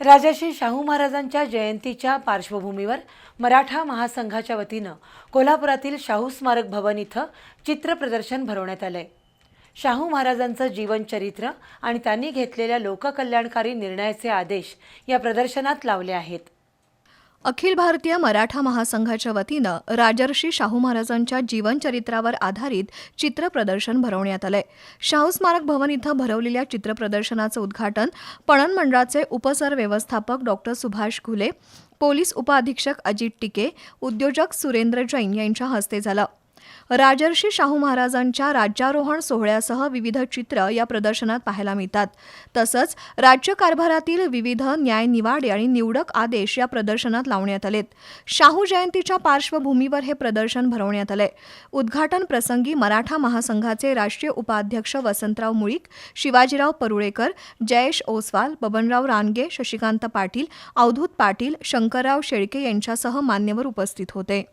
राजर्षी शाहू महाराजांच्या जयंतीच्या पार्श्वभूमीवर मराठा महासंघाच्या वतीनं कोल्हापुरातील शाहू स्मारक भवन इथं चित्र प्रदर्शन भरवण्यात आलंय. शाहू महाराजांचं जीवनचरित्र आणि त्यांनी घेतलेल्या लोककल्याणकारी निर्णयाचे आदेश या प्रदर्शनात लावले आहेत. अखिल भारतीय मराठा महासंघाच्या वतीनं राजर्षी शाहू महाराजांच्या जीवनचरित्रावर आधारित चित्र प्रदर्शन भरवण्यात आलंय. शाहू स्मारक भवन इथं भरवलेल्या चित्रप्रदर्शनाचं उद्घाटन पणन मंडळाचे उपसर व्यवस्थापक डॉक्टर सुभाष घुले पोलीस उपअधीक्षक अजित टिके उद्योजक सुरेंद्र जैन यांच्या हस्ते झालं. राजर्षी शाहू महाराजांच्या राज्यारोहण सोहळ्यासह विविध चित्र या प्रदर्शनात पाहायला मिळतात. तसंच राज्यकारभारातील विविध न्यायनिवाडे आणि निवडक आदेश या प्रदर्शनात लावण्यात आलेत. शाहू जयंतीच्या पार्श्वभूमीवर हे प्रदर्शन भरवण्यात आलंय. उद्घाटन प्रसंगी मराठा महासंघाचे राष्ट्रीय उपाध्यक्ष वसंतराव मुळीक शिवाजीराव परुळेकर जयेश ओसवाल बबनराव रानगे शशिकांत पाटील अवधूत पाटील शंकरराव शेळके यांच्यासह मान्यवर उपस्थित होते.